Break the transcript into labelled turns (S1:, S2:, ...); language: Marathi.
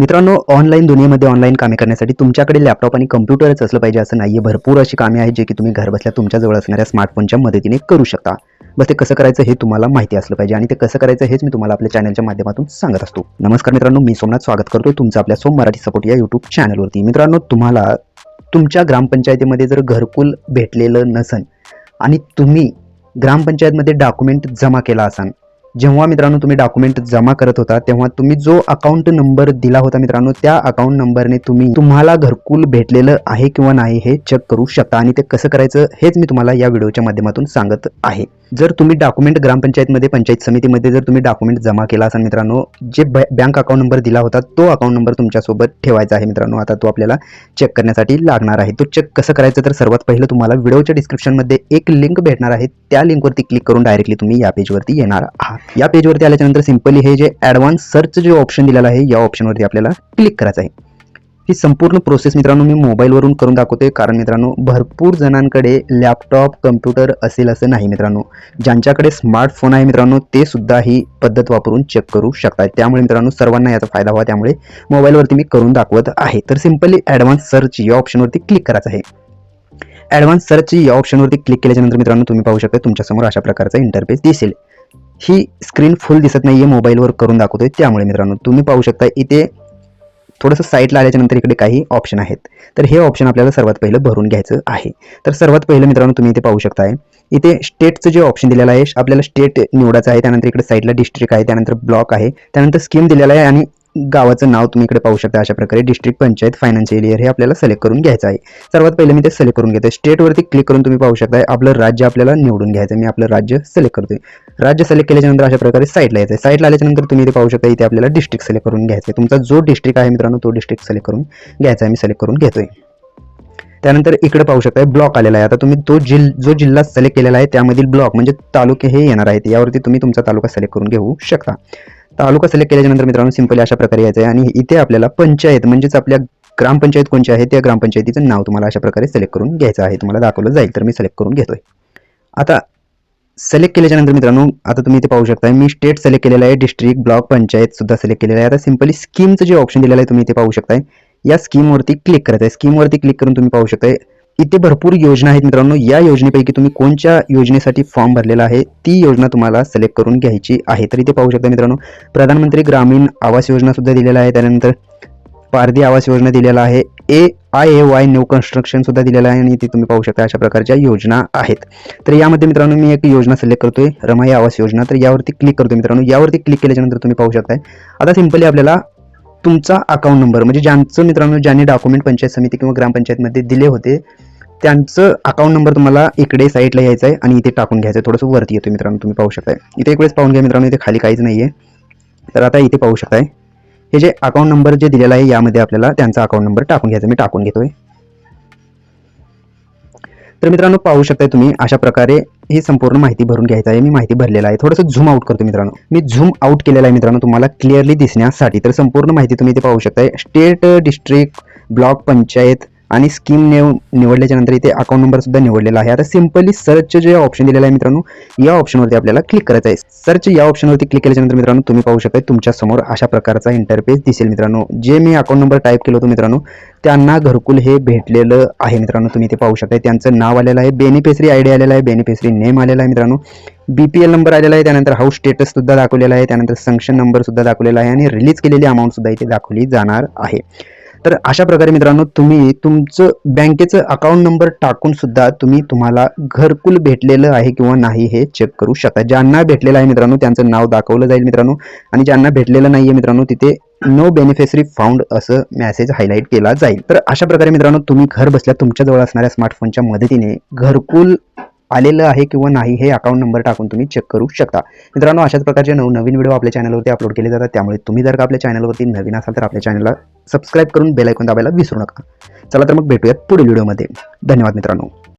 S1: मित्रांनो ऑनलाईन दुनियेमध्ये ऑनलाईन कामे करण्यासाठी तुमच्याकडे लॅपटॉप आणि कम्प्युटरच असलं पाहिजे असं नाही आहे भरपूर अशी कामे आहेत जे की तुम्ही घरबसल्या तुमच्याजवळ असणाऱ्या स्मार्टफोनच्या मदतीने करू शकता. बस ते कसं करायचं हे तुम्हाला माहिती असलं पाहिजे आणि ते कसं करायचं हेच मी तुम्हाला आपल्या चॅनलच्या माध्यमातून सांगत असतो. नमस्कार मित्रांनो मी सोमनाथ स्वागत करतो तुमचं आपल्या सोम मराठी सपोर्ट या यूट्यूब चॅनलवरती मित्रांनो तुम्हाला तुमच्या ग्रामपंचायतीमध्ये जर घरकुल भेटलेलं नसन आणि तुम्ही ग्रामपंचायतमध्ये डॉक्युमेंट जमा केला असाल जेव्हा मित्रांनो तुम्ही डॉक्युमेंट जमा करत होता तेव्हा तुम्ही जो अकाउंट नंबर दिला होता मित्रांनो त्या अकाउंट नंबरने तुम्ही तुम्हाला घरकुल भेटलेलं आहे किंवा नाही हे चेक करू शकता. आणि ते कसं करायचं हेच मी तुम्हाला या व्हिडिओच्या माध्यमातून सांगत आहे. जर तुम्ही डॉक्युमेंट ग्रामपंचायतमध्ये पंचायत समितीमध्ये जर तुम्ही डॉक्युमेंट जमा केला असाल मित्रांनो जे बँक अकाउंट नंबर दिला होता तो अकाउंट नंबर तुमच्यासोबत ठेवायचा आहे मित्रांनो. आता तो आपल्याला चेक करण्यासाठी लागणार आहे. तो चेक कसं करायचं? तर सर्वात पहिलं तुम्हाला व्हिडिओच्या डिस्क्रिप्शनमध्ये एक लिंक भेटणार आहे. त्या लिंकवरती क्लिक करून डायरेक्टली तुम्ही या पेजवरती येणार आहात. या पेजवरती आल्याच्यानंतर सिम्पली हे जे ॲडव्हान्स सर्च जे ऑप्शन दिलेलं आहे या ऑप्शनवरती आपल्याला क्लिक करायचं आहे. ही संपूर्ण प्रोसेस मित्रांनो मी मोबाईलवरून करून दाखवतोय. कारण मित्रांनो भरपूर जणांकडे लॅपटॉप कम्प्युटर असेल असं नाही मित्रांनो. ज्यांच्याकडे स्मार्टफोन आहे मित्रांनो ते सुद्धा ही पद्धत वापरून चेक करू शकतात. त्यामुळे मित्रांनो सर्वांना याचा फायदा व्हावा. त्यामुळे मोबाईलवरती मी करून दाखवत आहे. तर सिम्पली ॲडव्हान्स सर्च या ऑप्शनवरती क्लिक करायचं आहे. ॲडव्हान्स सर्च या ऑप्शनवरती क्लिक केल्याच्यानंतर मित्रांनो तुम्ही पाहू शकता तुमच्यासमोर अशा प्रकारचा इंटरफेस दिसेल. ही स्क्रीन फुल दिसत नाही आहे मोबाईलवर करून दाखवतोय. त्यामुळे मित्रांनो तुम्ही पाहू शकता इथे थोडंसं साईडला आल्याच्यानंतर इकडे काही ऑप्शन आहेत. तर हे ऑप्शन आपल्याला सर्वात पहिलं भरून घ्यायचं आहे. तर सर्वात पहिलं मित्रांनो तुम्ही इथे पाहू शकताय. इथे स्टेटचं जे ऑप्शन दिलेलं आहे आपल्याला स्टेट निवडायचं आहे त्यानंतर इकडे साईडला डिस्ट्रिक्ट आहे त्यानंतर ब्लॉक आहे त्यानंतर स्कीम दिलेला आहे आणि गावाचं नाव तुम्ही इकडे पाहू शकता. अशा प्रकारे डिस्ट्रिक्ट पंचायत फायनान्शियल इयर हे आपल्याला सिलेक्ट करून घ्यायचं आहे. सर्वात पहिले मी ते सिलेक्ट करून घेतोय. स्टेटवरती क्लिक करून तुम्ही पाहू शकता आपलं राज्य आपल्याला निवडून घ्यायचं मी आपलं राज्य सिलेक्ट करतोय. राज्य सिलेक्ट केल्याच्यानंतर अशा प्रकारे साईडला यायचं साईडला आल्याच्यानंतर तुम्ही इथे पाहू शकता इथे आपल्याला डिस्ट्रिक्ट सिलेक्ट करून घ्यायचं आहे तुमचा जो डिस्ट्रिक्ट आहे मित्रांनो तो डिस्ट्रिक्ट सिलेक्ट करून घ्यायचा आहे. मी सिलेक्ट करून घेतोय. त्यानंतर इकडे पाहू शकता ब्लॉक आलेला आहे. आता तुम्ही तो जिल जो जिल्हा सिलेक्ट केलेला आहे त्यामधील ब्लॉक म्हणजे तालुके हे येणार आहेत. यावरती तुम्ही तुमचा तालुका सिलेक्ट करून घेऊ शकता. तालुका सिलेक्ट केल्याच्यानंतर मित्रांनो सिंपली अशा प्रकारे यायचं आहे. आणि इथे आपल्याला पंचायत म्हणजेच आपल्या ग्रामपंचायत कोणची आहे त्या ग्रामपंचायतीचं नाव तुम्हाला अशा प्रकारे सिलेक्ट करून घ्यायचं आहे. तुम्हाला दाखवलं जाईल तर मी सिलेक्ट करून घेतोय. आता सिलेक्ट केल्याच्यानंतर मित्रांनो आता तुम्ही इथे पाहू शकता मी स्टेट सिलेक्ट केलेलं आहे डिस्ट्रिक्ट ब्लॉक पंचायत सुद्धा सिलेक्ट केलेलं आहे. आता सिंपली स्कीमचं जे ऑप्शन दिलेलं आहे तुम्ही इथे पाहू शकताय. या स्कीमवरती क्लिक करायचं आहे. स्कीमवरती क्लिक करून तुम्ही पाहू शकताय इथे भरपूर योजना आहेत मित्रांनो. या योजनेपैकी तुम्ही कोणत्या योजनेसाठी फॉर्म भरलेला आहे ती योजना तुम्हाला सिलेक्ट करून घ्यायची आहे. तर इथे पाहू शकता मित्रांनो प्रधानमंत्री ग्रामीण आवास योजना सुद्धा दिलेला आहे. त्यानंतर पारधी आवास योजना दिलेला आहे. A I A Y new construction सुद्धा दिलेलं आहे आणि इथे तुम्ही पाहू शकता अशा प्रकारच्या योजना आहेत. तर यामध्ये मित्रांनो मी एक योजना सिलेक्ट करतोय रमाई आवास योजना. तर यावरती क्लिक करतोय मित्रांनो. यावरती क्लिक केल्याच्यानंतर तुम्ही पाहू शकताय. आता सिंपली आपल्याला तुमचा अकाउंट नंबर म्हणजे ज्यांचं मित्रांनो ज्यांनी डॉक्युमेंट पंचायत समिती किंवा ग्रामपंचायतमध्ये दिले होते त्यांचं अकाउंट नंबर तुम्हाला इकडे साईडला यायचं आहे आणि इथे टाकून घ्यायचं आहे थोडंसं वरती येतो मित्रांनो तुम्ही पाहू शकताय. इथे एक वेळेस पाहून घ्या मित्रांनो इथे खाली काहीच नाही आहे तर आता इथे पाहू शकताय. हे जे अकाउंट नंबर जे दिलेला आहे यामध्ये आपल्याला त्यांचा अकाउंट नंबर टाकून घ्यायचा. मी टाकून घेतोय. तर मित्रांनो पाहू शकताय तुम्ही अशा प्रकारे ही संपूर्ण माहिती भरून घ्यायचं आहे. मी माहिती भरलेला आहे. थोडंसं झूम आउट करतो मित्रांनो. मी झूम आउट केलेला आहे मित्रांनो तुम्हाला क्लिअरली दिसण्यासाठी. तर संपूर्ण माहिती तुम्ही इथे पाहू शकताय. स्टेट डिस्ट्रिक्ट ब्लॉक पंचायत आणि स्कीम नेव निवडल्याच्या नंतर इथे अकाउंट नंबरसुद्धा निवडलेला आहे. आता सिम्पली सर्च जे ऑप्शन दिलेलं आहे मित्रांनो या ऑप्शनवरती आपल्याला क्लिक करायचं आहे. सर्च या ऑप्शनवरती क्लिक केल्याच्यानंतर मित्रांनो तुम्ही पाहू शकता तुमच्यासमोर अशा प्रकारचा इंटरफेस दिसेल मित्रांनो. जे मी अकाउंट नंबर टाईप केलं होतं मित्रांनो त्यांना घरकुल हे भेटलेलं आहे मित्रांनो. तुम्ही इथे पाहू शकता त्यांचं नाव आलेलं आहे बेनिफिशरी आयडी आलेला आहे बेनिफिशरी नेम आलेला आहे मित्रांनो. बीपीएल नंबर आलेला आहे त्यानंतर हाऊस स्टेटस सुद्धा दाखवलेला आहे त्यानंतर संक्शन नंबर सुद्धा दाखवलेला आहे आणि रिलीज केलेली अमाऊंट सुद्धा इथे दाखवली जाणार आहे. तर अशा प्रकारे मित्रांनो तुम्ही तुमचं बँकेचं अकाउंट नंबर टाकून सुद्धा तुम्ही तुम्हाला घरकुल भेटलेलं आहे किंवा नाही हे चेक करू शकता. ज्यांना भेटलेलं आहे मित्रांनो त्यांचं नाव दाखवलं जाईल मित्रांनो. आणि ज्यांना भेटलेलं नाही आहे मित्रांनो तिथे नो बेनिफिशरी फाउंड असं मेसेज हायलाईट केला जाईल. तर अशा प्रकारे मित्रांनो तुम्ही घर बसल्या तुमच्याजवळ असणाऱ्या स्मार्टफोनच्या मदतीने घरकुल आलेलं आहे किंवा नाही हे अकाउंट नंबर टाकून तुम्ही चेक करू शकता. मित्रांनो अशाच प्रकारचे नव नवीन व्हिडिओ आपल्या चॅनलवरती अपलोड केले जातात. त्यामुळे तुम्ही जर का आपल्या चॅनलवरती नवीन असाल तर आपल्या चॅनलला सबस्क्राईब करून बेल ऐकून दाबायला विसरू नका. चला तर मग भेटूयात पुढील व्हिडिओमध्ये धन्यवाद मित्रांनो.